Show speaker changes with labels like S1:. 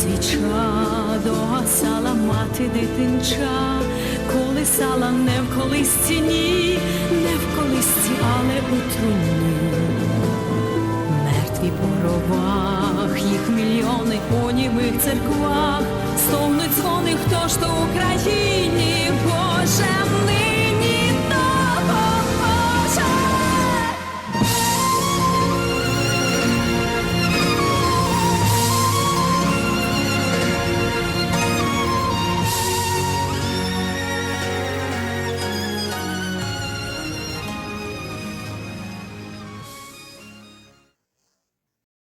S1: свіча догасала мати дитинча, колисала не в колисці, ні, не в колисці, але у труні. Мертві по ровах, їх мільйони у німих церквах,